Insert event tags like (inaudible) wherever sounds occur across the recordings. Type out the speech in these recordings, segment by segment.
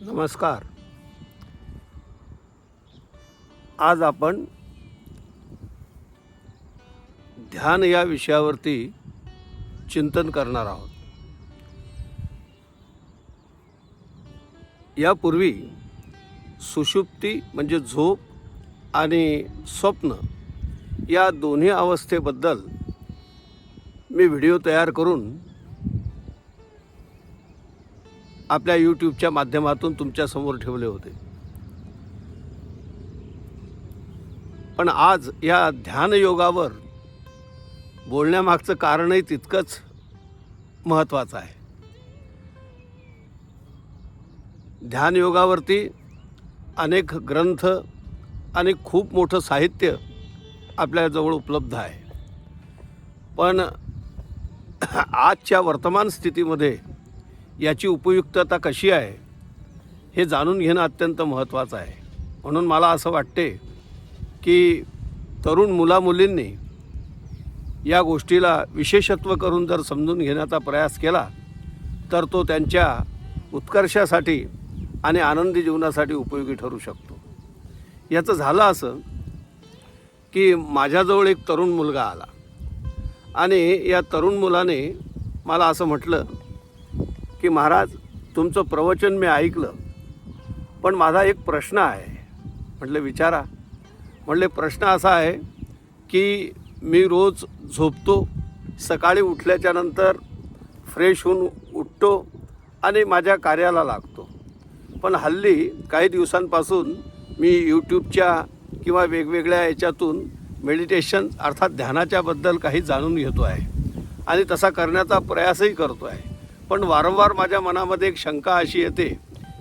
नमस्कार. आज आपण ध्यान या विषयावरती चिंतन करणार आहोत. यापूर्वी सुषुप्ती म्हणजे झोप आणि स्वप्न या दोन्ही अवस्थेबद्दल मी व्हिडिओ तयार करून आपल्या यूट्यूबच्या माध्यमातून तुमच्यासमोर ठेवले होते. पण आज या ध्यानयोगावर बोलण्यामागचं कारणही तितकंच महत्त्वाचं आहे. ध्यानयोगावरती अनेक ग्रंथ आणि खूप मोठं साहित्य आपल्याजवळ उपलब्ध आहे. पण आजच्या वर्तमान स्थितीमध्ये याची उपयुक्तता कशी आहे हे जाणून घेणं अत्यंत महत्त्वाचं आहे. म्हणून मला असं वाटते की तरुण मुलामुलींनी या गोष्टीला विशेषत्व करून जर समजून घेण्याचा प्रयास केला तर तो त्यांच्या उत्कर्षासाठी आणि आनंदी जीवनासाठी उपयोगी ठरू शकतो. याचं झालं असं की माझ्याजवळ एक तरुण मुलगा आला आणि या तरुण मुलाने मला असं म्हटलं की महाराज तुमचं प्रवचन मी ऐकलं. पण माझा एक प्रश्न आहे. म्हटलं विचारा. म्हटले प्रश्न असा आहे की मी रोज झोपतो सकाळी उठल्याच्या नंतर फ्रेश होऊन उठतो आणि माझ्या कार्याला लागतो. पण हल्ली काही दिवसांपासून मी यूट्यूबच्या किंवा वेगवेगळ्या याच्यातून मेडिटेशन अर्थात ध्यानाच्याबद्दल काही जाणून घेतो आहे. आणि तसा करण्याचा प्रयासही करतो आहे. पण वारंवार माझ्या मनामध्ये एक शंका अशी येते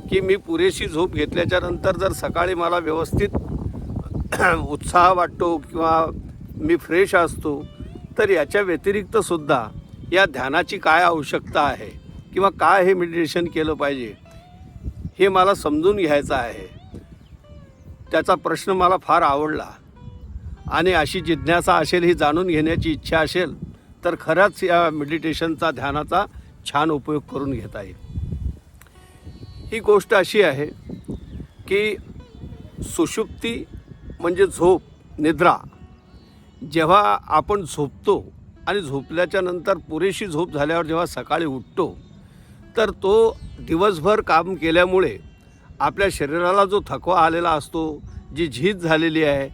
की मी पुरेशी झोप घेतल्याच्या नंतर जर सकाळी मला व्यवस्थित (clears throat) उत्साह वाटतो किंवा मी फ्रेश असतो तर याच्या व्यतिरिक्तसुद्धा या ध्यानाची काय आवश्यकता आहे किंवा काय हे मेडिटेशन केलं पाहिजे हे मला समजून घ्यायचं आहे. त्याचा प्रश्न मला फार आवडला. आणि अशी जिज्ञासा असेल ही जाणून घेण्याची इच्छा असेल तर खरंच या मेडिटेशनचा ध्यानाचा छान उपयोग करून घेता येईल. ही गोष्ट अशी आहे की सुषुप्ती म्हणजे झोप निद्रा. जेव्हा आपण झोपतो आणि झोपल्याच्या नंतर पुरेशी झोप झाल्यावर जेव्हा सकाळी उठतो तर तो दिवसभर काम केल्यामुळे आपल्या शरीराला जो थकवा आलेला असतो जी झीज झालेली आहे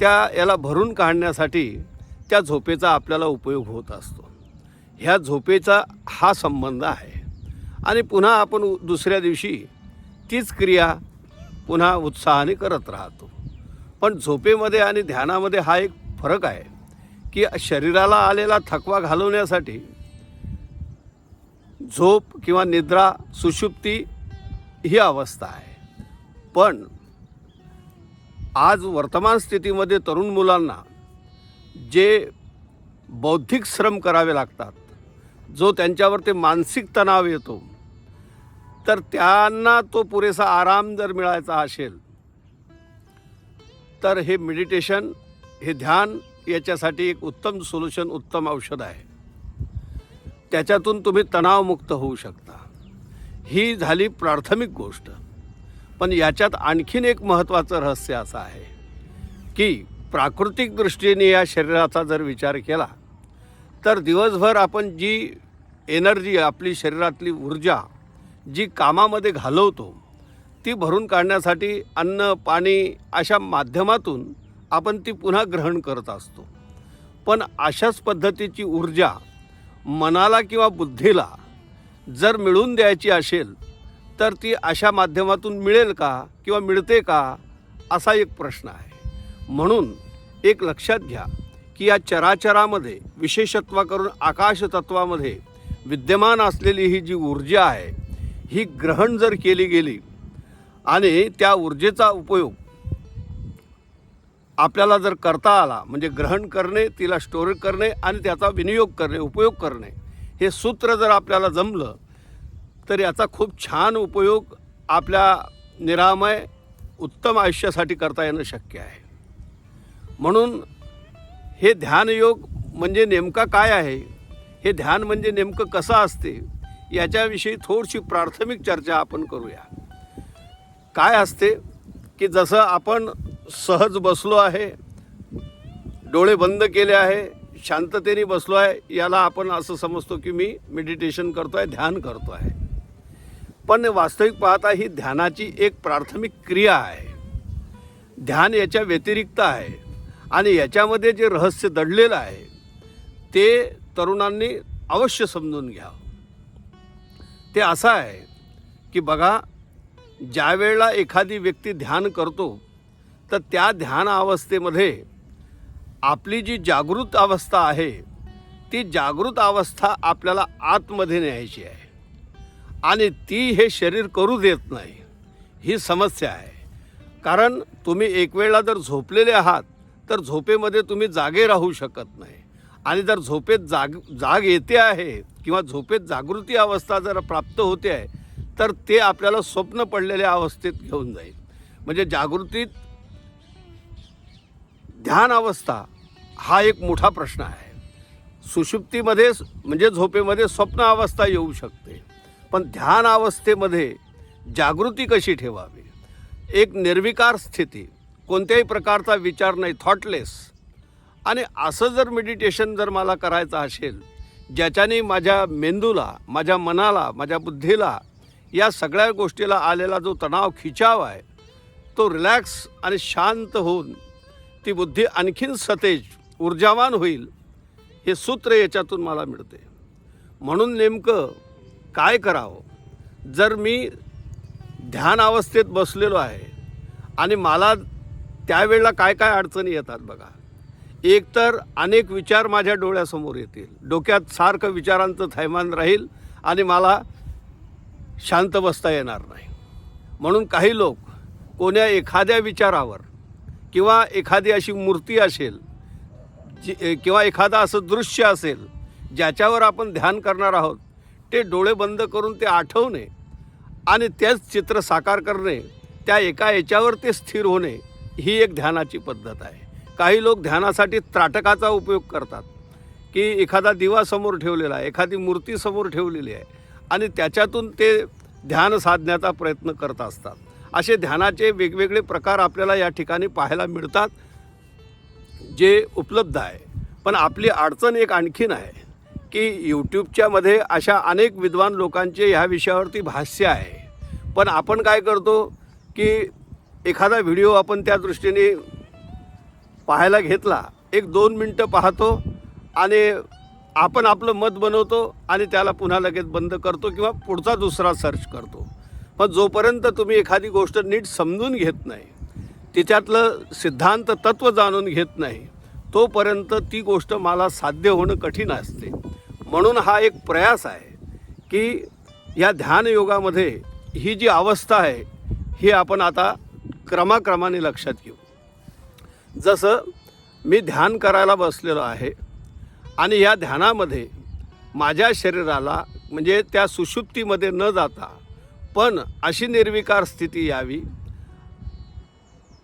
त्या याला भरून काढण्यासाठी त्या झोपेचा आपल्याला उपयोग होत असतो. ह्या झोपेचा हा संबंध आहे. आणि पुन्हा आपण दुसऱ्या दिवशी तीच क्रिया पुन्हा उत्साहाने करत राहतो. पण झोपेमध्ये आणि ध्यानामध्ये हा एक फरक आहे की शरीराला आलेला थकवा घालवण्यासाठी झोप किंवा निद्रा सुषुप्ती ही अवस्था आहे. पण आज वर्तमान स्थितीमध्ये तरुण मुलांना जे बौद्धिक श्रम करावे लागतात जो त्यांच्यावर ते मानसिक तणाव येतो तर त्यांना तो पुरेसा आराम जर मिळायचा असेल तर हे मेडिटेशन हे ध्यान याच्यासाठी एक उत्तम सोल्युशन उत्तम औषध आहे. त्याच्यातून तुम्ही तणावमुक्त होऊ शकता. ही झाली प्राथमिक गोष्ट. पण याच्यात आणखीन एक महत्त्वाचं रहस्य असं आहे की प्राकृतिक दृष्टीने या शरीराचा जर विचार केला तर दिवसभर आपण जी एनर्जी आपली शरीरातली ऊर्जा जी कामामध्ये घालवतो ती भरून काढण्यासाठी अन्न पाणी अशा माध्यमातून आपण ती पुन्हा ग्रहण करत असतो. पण अशाच पद्धतीची ऊर्जा मनाला किंवा बुद्धीला जर मिळून द्यायची असेल तर ती अशा माध्यमातून मिळेल का किंवा मिळते का असा एक प्रश्न आहे. म्हणून एक लक्षात घ्या की या चराचरामध्ये विशेषत्वा करून आकाश तत्वामध्ये विद्यमान असलेली ही जी ऊर्जा आहे ही ग्रहण जर केली गेली आणि त्या ऊर्जेचा उपयोग आपल्याला जर करता आला म्हणजे ग्रहण करणे तिला स्टोर करणे आणि त्याचा विनियोग करणे उपयोग करणे हे सूत्र जर आपल्याला जमलं तर याचा खूप छान उपयोग आपल्या निरामय उत्तम आयुष्यासाठी करता येणं शक्य आहे. म्हणून हे ध्यानयोग म्हणजे नेमका काय आहे? हे ध्यान म्हणजे नेमकं कसं असते? याच्याविषयी थोडीशी प्राथमिक चर्चा आपण करूया. काय असते? की जसं आपण सहज बसलो आहे डोळे बंद केले आहे शांततेने बसलो आहे याला आपण असं समजतो की मी मेडिटेशन करतो आहे ध्यान करतो आहे पण वास्तविक पाहता ही ध्यानाची एक प्राथमिक क्रिया आहे. ध्यान याच्या व्यतिरिक्त आहे आणि याच्यामध्ये जे रहस्य दडलेलं आहे ते तरुणांनी अवश्य समजून घ्यावं ते असं आहे की बघा ज्या वेळेला एखादी व्यक्ती ध्यान करतो तर त्या ध्यान अवस्थेमध्ये आपली जी जागृत अवस्था आहे ती जागृत अवस्था आपल्याला आतमध्ये न्यायची आहे. आणि ती हे शरीर करू देत नाही ही समस्या आहे. कारण तुम्ही एक वेळेला जर झोपलेले आहात तर झोपेमध्ये तुम्ही जागे राहू शकत नाही. आणि जर झोपेत जाग जाग येते आहे किंवा झोपेत जागृती अवस्था जर प्राप्त होते आहे तर ते आपल्याला स्वप्न पडलेल्या अवस्थेत घेऊन जाईल. म्हणजे जागृतीत ध्यान अवस्था हा एक मोठा प्रश्न आहे. सुषुप्तीमध्ये म्हणजे झोपेमध्ये स्वप्न अवस्था येऊ शकते. पण ध्यान अवस्थेमध्ये जागृती कशी ठेवावी? एक निर्विकार स्थिती कोणत्याही प्रकारचा विचार नाही थॉटलेस आणि असं जर मेडिटेशन जर मला करायचं असेल ज्याच्याने माझ्या मेंदूला माझ्या मनाला माझ्या बुद्धीला या सगळ्या गोष्टीला आलेला जो तणाव खिचाव आहे तो रिलॅक्स आणि शांत होऊन ती बुद्धी आणखीन सतेज ऊर्जावान होईल हे सूत्र याच्यातून मला मिळते. म्हणून नेमकं काय करावं? जर मी ध्यान अवस्थेत बसलेलो आहे आणि मला त्यावेळेला काय काय अडचणी येतात बघा. एकतर अनेक विचार माझ्या डोळ्यासमोर येतील. डोक्यात सारखं विचारांचं थैमान राहील आणि मला शांत बसता येणार नाही. म्हणून काही लोक कोण्या एखाद्या विचारावर किंवा एखादी अशी मूर्ती असेल जी किंवा एखादं असं दृश्य असेल ज्याच्यावर आपण ध्यान करणार आहोत ते डोळे बंद करून ते आठवणे आणि तेच चित्र साकार करणे त्या एका याच्यावर ते स्थिर होणे ही एक ध्यानाची पद्धत आहे. काही लोक ध्यानासाठी त्राटकाचा उपयोग करतात. की एखादा दिवा समोर ठेवलेला आहे एखादी मूर्ती समोर ठेवलेली आहे आणि त्याच्यातून ते ध्यान साधण्याचा प्रयत्न करत असतात. असे ध्यानाचे वेगवेगळे प्रकार आपल्याला या ठिकाणी पाहायला मिळतात जे उपलब्ध आहे. पण आपली अडचण एक आणखीन आहे की यूट्यूबच्यामध्ये अशा अनेक विद्वान लोकांचे ह्या विषयावरती भाष्य आहे. पण आपण काय करतो की एखादा व्हिडिओ आपण त्या दृष्टीने पाहायला घेतला. एक दोन मिनटं पाहतो आणि आपण आपलं मत बनवतो आणि त्याला पुन्हा लगेच बंद करतो किंवा पुढचा दुसरा सर्च करतो. पण जोपर्यंत तुम्ही एखादी गोष्ट नीट समजून घेत नाही तिच्यातलं सिद्धांत तत्त्व जाणून घेत नाही तोपर्यंत ती गोष्ट मला साध्य होणं कठीण असते. म्हणून हा एक प्रयास आहे की या ध्यानयोगामध्ये ही जी अवस्था आहे ही आपण आता क्रमाक्रमाने लक्षात घेऊ. जसं मी ध्यान करायला बसलेलो आहे आणि या ध्यानामध्ये माझ्या शरीराला म्हणजे त्या सुषुप्तीमध्ये न जाता पण अशी निर्विकार स्थिती यावी.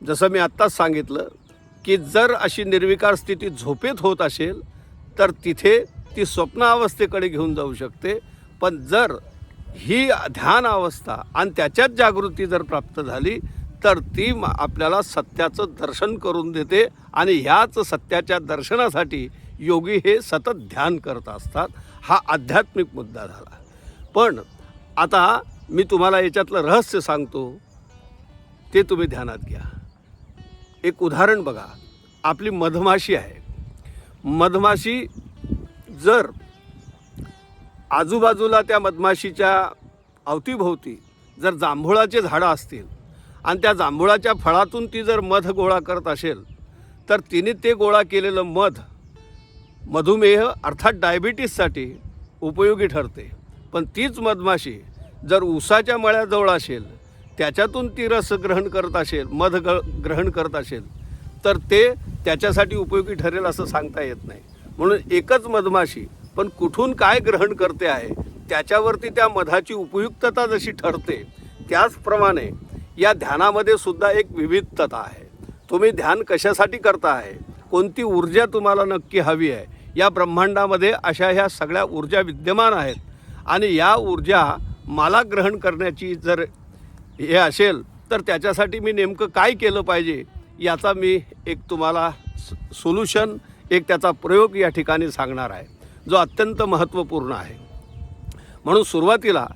जसं मी आत्ताच सांगितलं की जर अशी निर्विकार स्थिती झोपेत होत असेल तर तिथे ती स्वप्न अवस्थेकडे घेऊन जाऊ शकते. पण जर ही ध्यान अवस्था आणि त्याच्यात जागृती जर प्राप्त झाली तर ती आपल्याला सत्याचं दर्शन करून देते आणि ह्याच सत्याच्या दर्शनासाठी योगी हे सतत ध्यान करत असतात. हा आध्यात्मिक मुद्दा झाला. पण आता मी तुम्हाला याच्यातलं रहस्य सांगतो. ते तुम्ही ध्यानात घ्या. एक उदाहरण बघा. आपली मधमाशी आहे. मधमाशी जर आजूबाजूला त्या मधमाशीच्या अवतीभोवती जर जांभुळाचे झाडं असतील आणि त्या जांभुळाच्या फळातून ती जर मध गोळा करत असेल तर तिने ते गोळा केलेलं मध मधुमेह अर्थात डायबिटीससाठी उपयोगी ठरते. पण तीच मधमाशी जर ऊसाच्या मळ्याजवळ असेल त्याच्यातून ती रस ग्रहण करत असेल मध ग ग्रहण करत असेल तर ते त्याच्यासाठी उपयोगी ठरेल असं सांगता येत नाही. म्हणून एकच मधमाशी पण कुठून काय ग्रहण करते आहे त्याच्यावरती त्या मधाची उपयुक्तता जशी ठरते त्याचप्रमाणे या ध्यानामध्ये सुद्धा एक विविधता आहे. तुम्ही ध्यान कशासाठी करता आहे कोणती ऊर्जा तुम्हाला नक्की हवी आहे? या ब्रह्मांडामध्ये अशा ह्या सगळ्या ऊर्जा विद्यमान आहेत. आणि या ऊर्जा मला ग्रहण करण्याची जर हे असेल तर त्याच्यासाठी मी नेमकं काय केलं पाहिजे? याचा मी एक तुम्हाला सोल्युशन एक त्याचा प्रयोग या ठिकाणी सांगणार आहे. जो अत्यंत महत्त्वपूर्ण आहे. म्हणून सुरुवातीला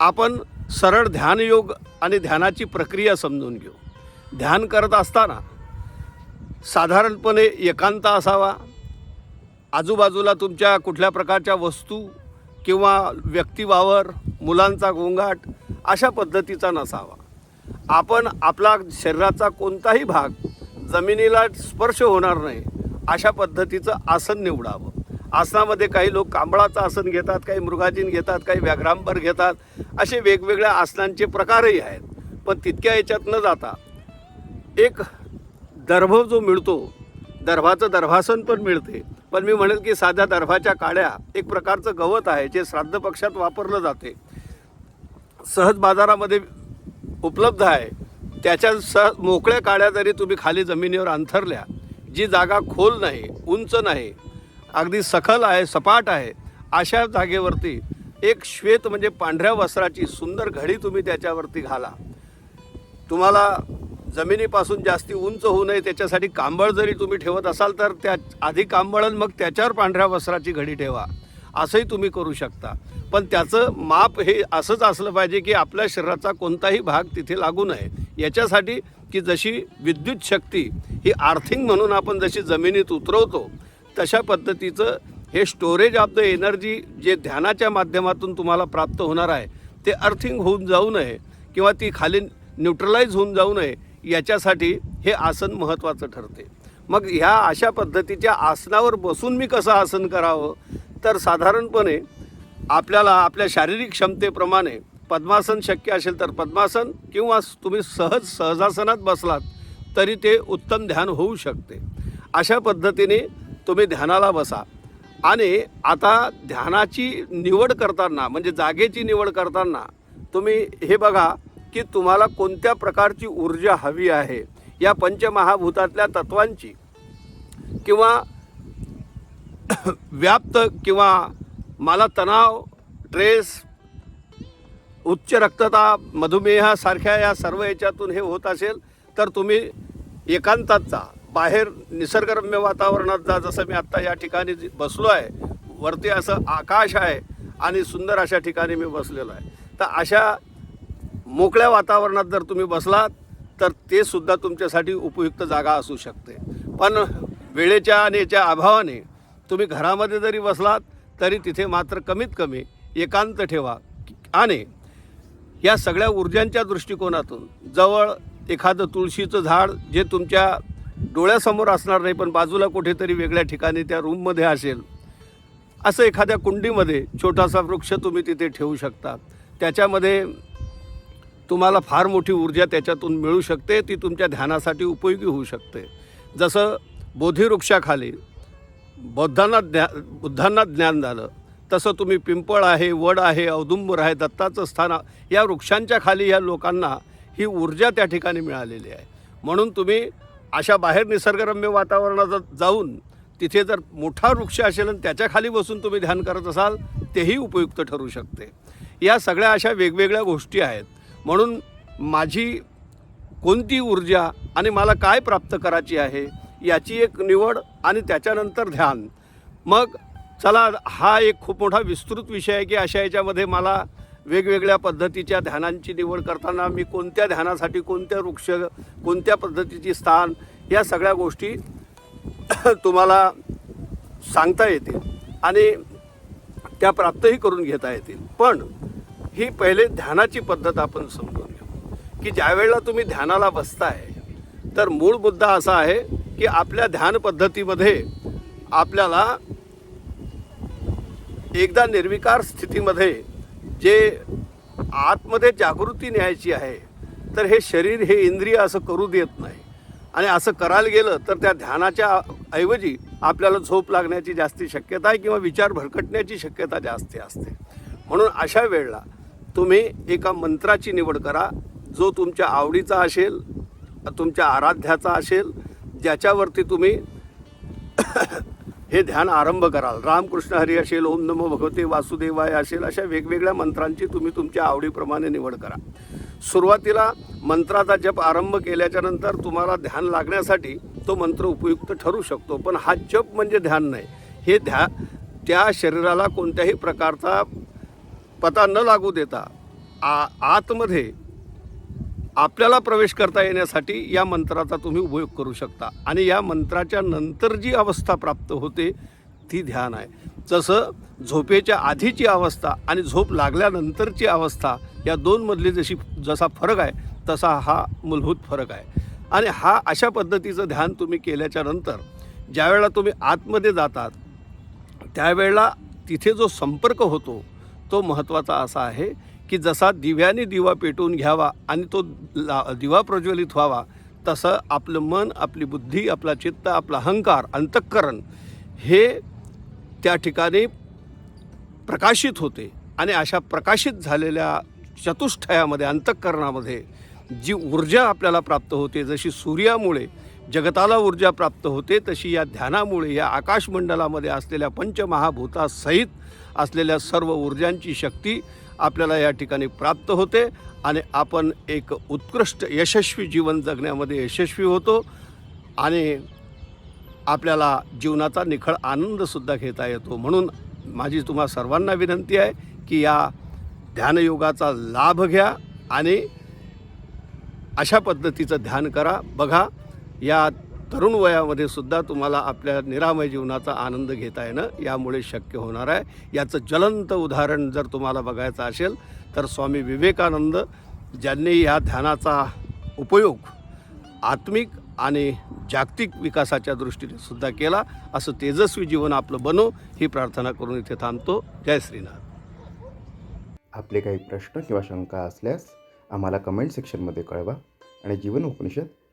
आपण सरळ ध्यानयोग आणि ध्यानाची प्रक्रिया समजून घेऊ. ध्यान करत असताना साधारणपणे एकांत असावा. आजूबाजूला तुमच्या कुठल्या प्रकारच्या वस्तू किंवा व्यक्तिवावर मुलांचा गोंगाट अशा पद्धतीचा नसावा. आपण आपला शरीराचा कोणताही भाग जमिनीला स्पर्श होणार नाही अशा पद्धतीचं आसन निवडावं. आसनामध्ये काही लोक कांबळाचं आसन घेतात काही मृगाजीन घेतात काही व्याघ्रांबर घेतात. असे वेगवेगळ्या आसनांचे प्रकारही आहेत. पण तितक्या याच्यात न जाता एक दर्भ जो मिळतो दर्भाचं दर्भासन पण मिळते. पण मी म्हणेल की साध्या दर्भाच्या काड्या एक प्रकारचं गवत आहे जे श्राद्ध पक्षात वापरलं जाते. सहज बाजारामध्ये उपलब्ध आहे. त्याच्या सह मोकळ्या काड्या जरी तुम्ही खाली जमिनीवर अंथरल्या जी जागा खोल नाही उंच नाही अगदी सखल आहे सपाट आहे अशा जागेवरती एक श्वेत म्हणजे पांढऱ्या वस्त्राची सुंदर घडी तुम्ही त्याच्यावरती घाला. तुम्हाला जमिनीपासून जास्ती उंच होऊ नये त्याच्यासाठी कांबळ जरी तुम्ही ठेवत असाल तर त्या आधी कांबळ आणि मग त्याच्यावर पांढऱ्या वस्त्राची घडी ठेवा. असंही तुम्ही करू शकता. पण त्याचं माप हे असंच असलं पाहिजे की आपल्या शरीराचा कोणताही भाग तिथे लागू नये. याच्यासाठी की जशी विद्युत शक्ती ही आर्थिंग म्हणून आपण जशी जमिनीत उतरवतो तशा पद्धतीचं हे स्टोरेज ऑफ द एनर्जी जे ध्यानाच्या माध्यमातून तुम्हाला प्राप्त होणार आहे ते अर्थिंग होऊन जाऊ नये किंवा ती खाली न्यूट्रलाइज होऊन जाऊ नये याच्यासाठी हे आसन महत्त्वाचं ठरते. मग ह्या अशा पद्धतीच्या आसनावर बसून मी कसं आसन करावं? तर साधारणपणे आपल्याला आपल्या शारीरिक क्षमतेप्रमाणे पद्मासन शक्य असेल तर पद्मासन किंवा तुम्ही सहज सहजासनात बसलात तरी ते उत्तम ध्यान होऊ शकते. अशा पद्धतीने तुम्ही ध्यानाला बसा. आणि आता ध्यानाची निवड करताना म्हणजे जागेची निवड करताना तुम्ही हे बघा की तुम्हाला कोणत्या प्रकारची ऊर्जा हवी आहे? या पंचमहाभूतातल्या तत्वांची. किंवा (coughs) व्याप्त किंवा मला तणाव ट्रेस उच्च रक्तदाब मधुमेहासारख्या या सर्व याच्यातून हे होत असेल तर तुम्ही एकांतात जा. बाहेर निसर्गरम्य वातावरणात जा जसं मी आत्ता या ठिकाणी बसलो आहे वरती असं आकाश आहे आणि सुंदर अशा ठिकाणी मी बसलेलो आहे. तर अशा मोकळ्या वातावरणात जर तुम्ही बसलात तर ते सुद्धा तुमच्यासाठी उपयुक्त जागा असू शकते. पण वेळेच्या आणि याच्या अभावाने तुम्ही घरामध्ये जरी बसलात तरी तिथे मात्र कमीत कमी एकांत ठेवा आणि या सगळ्या ऊर्जांच्या दृष्टिकोनातून जवळ एखादं तुळशीचं झाड जे तुमच्या डोळ्यासमोर असणार नाही पण बाजूला कुठेतरी वेगळ्या ठिकाणी त्या रूममध्ये असेल. असं एखाद्या कुंडीमध्ये छोटासा वृक्ष तुम्ही तिथे ठेवू शकता. त्याच्यामध्ये तुम्हाला फार मोठी ऊर्जा त्याच्यातून मिळू शकते ती तुमच्या ध्यानासाठी उपयोगी होऊ शकते. जसं बोधिवृक्षाखाली बौद्धांना ज्ञा बुद्धांना ज्ञान झालं तसं तुम्ही पिंपळ आहे वड आहे औदुंबर आहे दत्ताचं स्थान या वृक्षांच्या खाली या लोकांना ही ऊर्जा त्या ठिकाणी मिळालेली आहे. म्हणून तुम्ही अशा बाहेर निसर्गरम्य वातावरणात जाऊन तिथे जर मोठा वृक्ष असेल आणि त्याच्याखाली बसून तुम्ही ध्यान करत असाल तेही उपयुक्त ठरू शकते. या सगळ्या अशा वेगवेगळ्या गोष्टी आहेत. म्हणून माझी कोणती ऊर्जा आणि मला काय प्राप्त करायची आहे याची एक निवड आणि त्याच्यानंतर ध्यान. मग चला हा एक खूप मोठा विस्तृत विषय आहे की अशा याच्यामध्ये मला वेगवेगळ्या पद्धतीच्या ध्यानांची निवड करताना मी कोणत्या ध्यानासाठी कोणत्या वृक्ष कोणत्या पद्धतीची स्थान या सगळ्या गोष्टी (coughs) तुम्हाला सांगता येतील आणि त्या प्राप्तही करून घेता येतील. पण ही पहिले ध्यानाची पद्धत आपण समजून घेऊ. की ज्यावेळेला तुम्ही ध्यानाला बसताय तर मूळ मुद्दा असा आहे की आपल्या ध्यान पद्धतीमध्ये आपल्याला एकदा निर्विकार स्थितीमध्ये जे आतमध्ये जागृती न्यायची आहे तर हे शरीर हे इंद्रिय असं करू देत नाही. आणि असं करायला गेलं तर त्या ध्यानाच्या ऐवजी आपल्याला झोप लागण्याची जास्ती शक्यता आहे किंवा विचार भरकटण्याची शक्यता जास्त असते. म्हणून अशा वेळेला तुम्ही एका मंत्राची निवड करा जो तुमच्या आवडीचा असेल तुमच्या आराध्याचा असेल ज्याच्यावरती तुम्ही हे ध्यान आरंभ कराल. रामकृष्ण हरी असेल ओम नमो भगवते वासुदेवाय असेल अशा वेगवेगळ्या मंत्रांची तुम्ही तुमच्या आवडीप्रमाणे निवड करा. सुरुवातीला मंत्राचा जप आरंभ केल्याच्यानंतर तुम्हाला ध्यान लागण्यासाठी तो मंत्र उपयुक्त ठरू शकतो. पण हा जप म्हणजे ध्यान नाही. हे ध्या त्या शरीराला कोणत्याही प्रकारचा पता न लागू देता आ आतमध्ये आपल्याला प्रवेश करता येण्यासाठी या मंत्राचा तुम्ही उपयोग करू शकता. आणि या मंत्राच्या नंतर जी अवस्था प्राप्त होते ती ध्यान आहे. जसं झोपेच्या आधीची अवस्था आणि झोप लागल्यानंतरची अवस्था या दोनमधली जशी जसा फरक आहे तसा हा मूलभूत फरक आहे. आणि हा अशा पद्धतीचं ध्यान तुम्ही केल्याच्यानंतर ज्यावेळेला तुम्ही आतमध्ये जातात त्यावेळेला तिथे जो संपर्क होतो तो महत्त्वाचा असा आहे. की जसा दिव्याने दिवा पेटवून घ्यावा आणि तो ला दिवा प्रज्वलित व्हावा तसं आपलं मन आपली बुद्धी आपला चित्त आपला अहंकार अंतःकरण हे त्या ठिकाणी प्रकाशित होते. आणि अशा प्रकाशित झालेल्या चतुष्टयामध्ये अंतःकरणामध्ये जी ऊर्जा आपल्याला प्राप्त होते जशी सूर्यामुळे जगताला ऊर्जा प्राप्त होते तशी या ध्यानामुळे या आकाशमंडलामध्ये असलेल्या पंचमहाभूतासहित असलेल्या सर्व ऊर्जांची शक्ती आपल्याला या ठिकाणी प्राप्त होते आणि आपण एक उत्कृष्ट यशस्वी जीवन जगण्यामध्ये यशस्वी होतो आणि आपल्याला जीवनाचा निखळ आनंदसुद्धा घेता येतो. म्हणून माझी तुम्हा सर्वांना विनंती आहे की या ध्यानयोगाचा लाभ घ्या आणि अशा पद्धतीचं ध्यान करा. बघा या तरुण वयामध्ये सुद्धा तुम्हाला आपल्या निरामय जीवनाचा आनंद घेता येणं यामुळे शक्य होणार आहे. याचं ज्वलंत उदाहरण जर तुम्हाला बघायचं असेल तर स्वामी विवेकानंद ज्यांनी या ध्यानाचा उपयोग आत्मिक आणि जागतिक विकासाच्या दृष्टीने सुद्धा केला असं तेजस्वी जीवन आपलं बनो ही प्रार्थना करून इथे थांबतो. जय श्रीनाथ. आपले काही प्रश्न किंवा शंका असल्यास आम्हाला कमेंट सेक्शनमध्ये कळवा आणि जीवन उपनिषद